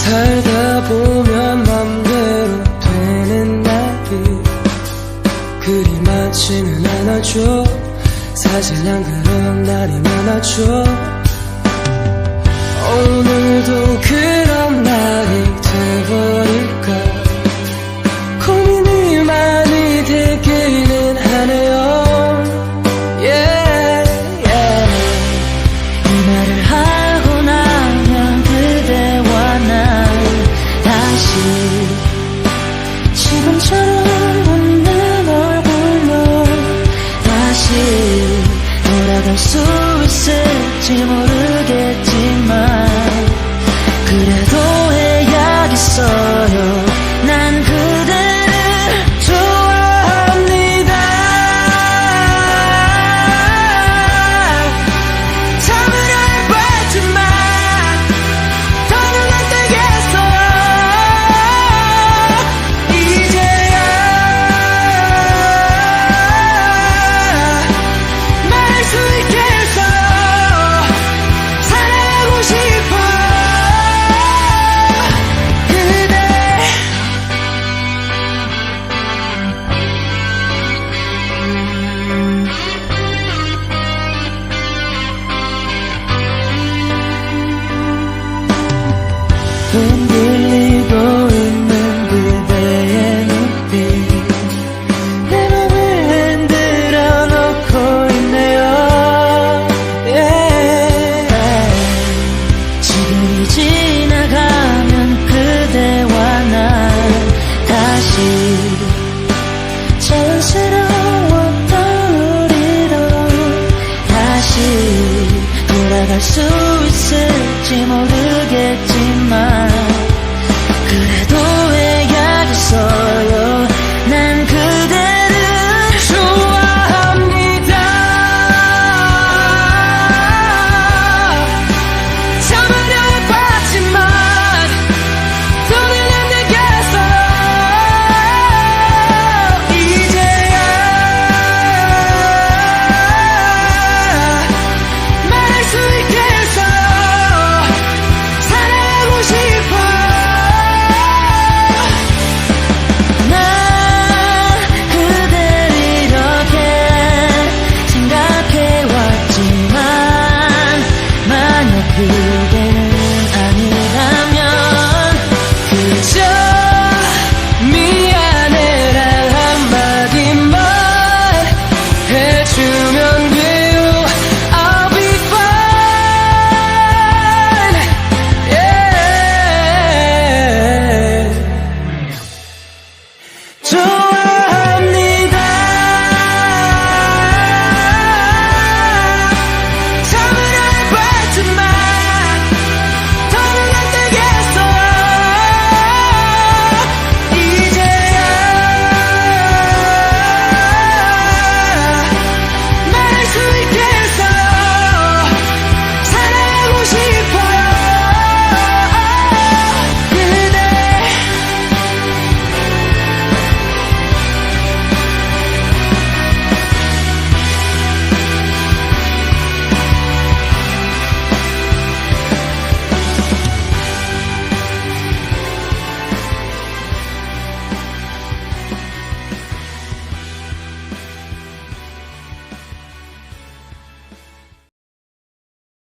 살다 보면 맘대로 되는 날이 그리 많지는 않아죠 사실 난 그런 날이 많아죠 오늘도 그 처럼 웃는 얼굴로 다시 돌아갈 수 있을지 모르 수 있을지 모르겠지만 그래도 You.